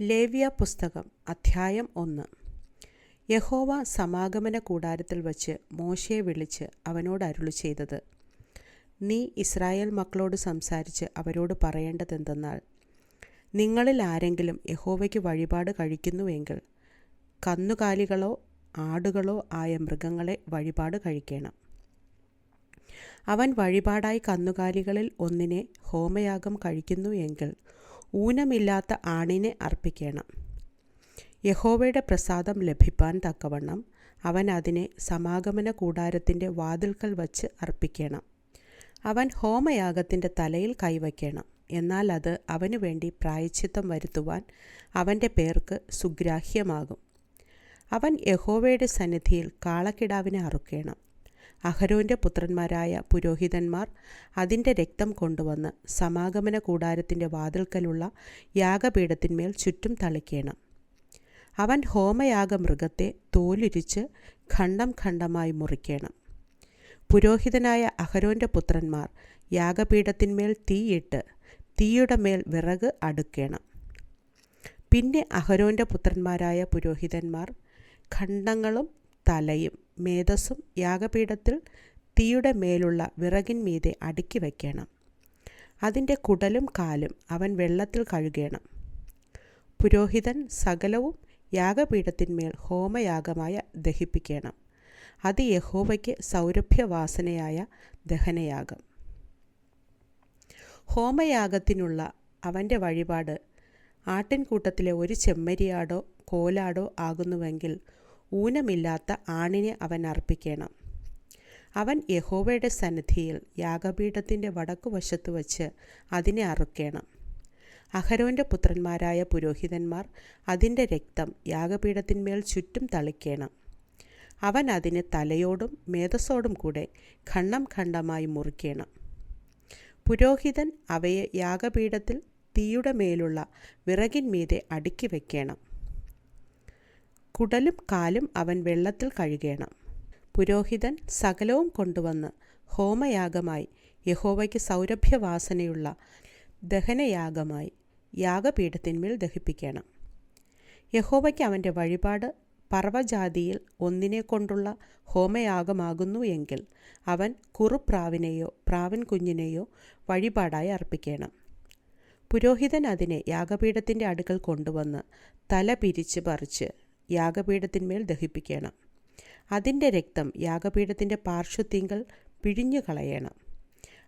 ലേവ്യ പുസ്തകം അധ്യായം ഒന്ന്. യഹോവ സമാഗമന കൂടാരത്തിൽ വച്ച് മോശയെ വിളിച്ച് അവനോട് അരുളി ചെയ്തത് നീ ഇസ്രായേൽ മക്കളോട് സംസാരിച്ച് അവരോട് പറയേണ്ടതെന്തെന്നാൽ നിങ്ങളിൽ ആരെങ്കിലും യഹോവയ്ക്ക് വഴിപാട് കഴിക്കുന്നുവെങ്കിൽ കന്നുകാലികളോ ആടുകളോ ആയ മൃഗങ്ങളെ വഴിപാട് കഴിക്കണം. അവൻ വഴിപാടായി കന്നുകാലികളിൽ ഒന്നിനെ ഹോമയാഗം കഴിക്കുന്നു എങ്കിൽ ഊനമില്ലാത്ത ആണിനെ അർപ്പിക്കണം. യഹോവയുടെ പ്രസാദം ലഭിപ്പാൻ തക്കവണ്ണം അവൻ അതിനെ സമാഗമന കൂടാരത്തിന്റെ വാതിൽക്കൽ വച്ച് അർപ്പിക്കണം. അവൻ ഹോമയാഗത്തിന്റെ തലയിൽ കൈവയ്ക്കണം. എന്നാൽ അത് അവനു വേണ്ടി പ്രായച്ചിത്തം വരുത്തുവാൻ അവന്റെ പേർക്ക് സുഗ്രാഹ്യമാകും. അവൻ യഹോവയുടെ സന്നിധിയിൽ കാളക്കിടാവിനെ അറുക്കണം. അഹരോന്റെ പുത്രന്മാരായ പുരോഹിതന്മാർ അതിന്റെ രക്തം കൊണ്ടുവന്ന് സമാഗമന കൂടാരത്തിന്റെ വാതിൽക്കലുള്ള യാഗപീഠത്തിന്മേൽ ചുറ്റും തളിക്കണം. അവൻ ഹോമയാഗ മൃഗത്തെ തോലുരിച്ച് ഖണ്ഡം ഖണ്ഡമായി മുറിക്കണം. പുരോഹിതനായ അഹരോന്റെ പുത്രന്മാർ യാഗപീഠത്തിന്മേൽ തീയിട്ട് തീയുടെ മേൽ വിറക് അടുക്കണം. പിന്നെ അഹരോന്റെ പുത്രന്മാരായ പുരോഹിതന്മാർ ഖണ്ഡങ്ങളും തലയും മേധസ്സും യാഗപീഠത്തിൽ തീയുടെ മേലുള്ള വിറകിൻമീതെ അടുക്കി വയ്ക്കണം. അതിന്റെ കുടലും കാലും അവൻ വെള്ളത്തിൽ കഴുകണം. പുരോഹിതൻ സകലവും യാഗപീഠത്തിന്മേൽ ഹോമയാഗമായ ദഹിപ്പിക്കണം. അത് യഹോവയ്ക്ക് സൗരഭ്യവാസനയായ ദഹനയാഗം. ഹോമയാഗത്തിനുള്ള അവന്റെ വഴിപാട് ആട്ടിൻകൂട്ടത്തിലെ ഒരു ചെമ്മരിയാടോ കോലാടോ ആകുന്നുവെങ്കിൽ ഊനമില്ലാത്ത ആണിനെ അവൻ അർപ്പിക്കണം. അവൻ യഹോവയുടെ സന്നിധിയിൽ യാഗപീഠത്തിന്റെ വടക്കുവശത്ത് വച്ച് അതിനെ അറുക്കണം. അഹരോന്റെ പുത്രന്മാരായ പുരോഹിതന്മാർ അതിന്റെ രക്തം യാഗപീഠത്തിന്മേൽ ചുറ്റും തളിക്കണം. അവൻ അതിനെ തലയോടും മേധസ്സോടും കൂടെ ഖണ്ഡം ഖണ്ഡമായി മുറിക്കണം. പുരോഹിതൻ അവയെ യാഗപീഠത്തിൽ തീയുടെ മേലുള്ള വിറകിന്മീതെ അടുക്കി വയ്ക്കണം കുടലും കാലും അവൻ വെള്ളത്തിൽ കഴുകേണം. പുരോഹിതൻ സകലവും കൊണ്ടുവന്ന് ഹോമയാഗമായി യഹോവയ്ക്ക് സൗരഭ്യവാസനയുള്ള ദഹനയാഗമായി യാഗപീഠത്തിന്മേൽ ദഹിപ്പിക്കണം. യഹോവയ്ക്ക് അവന്റെ വഴിപാട് പർവജാതിയിൽ ഒന്നിനെ കൊണ്ടുള്ള ഹോമയാഗമാകുന്നു എങ്കിൽ അവൻ കുറുപ്രാവിനെയോ പ്രാവൻ കുഞ്ഞിനെയോ വഴിപാടായി അർപ്പിക്കണം. പുരോഹിതൻ അതിനെ യാഗപീഠത്തിന്റെ അടുക്കൽ കൊണ്ടുവന്ന് തല പിരിച്ച് പറിച്ച് യാഗപീഠത്തിന്മേൽ ദഹിപ്പിക്കണം. അതിന്റെ രക്തം യാഗപീഠത്തിന്റെ പാർശ്വത്തിങ്കൽ പിഴിഞ്ഞു കളയണം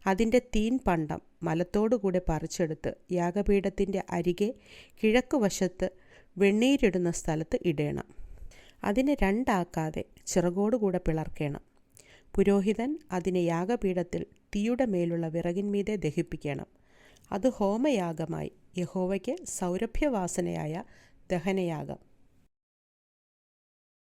അതിന്റെ തീൻ പണ്ടം മലത്തോടുകൂടെ പറിച്ചെടുത്ത് യാഗപീഠത്തിന്റെ അരികെ കിഴക്കുവശത്ത് വെണ്ണീരിടുന്ന സ്ഥലത്ത് ഇടേണം. അതിനെ രണ്ടാക്കാതെ ചിറകോടുകൂടെ പിളർക്കണം. പുരോഹിതൻ അതിനെ യാഗപീഠത്തിൽ തീയുടെ മേലുള്ള വിറകിന്മീതെ ദഹിപ്പിക്കണം. അത് ഹോമയാഗമായി യഹോവയ്ക്ക് സൗരഭ്യവാസനയായ ദഹനയാഗം.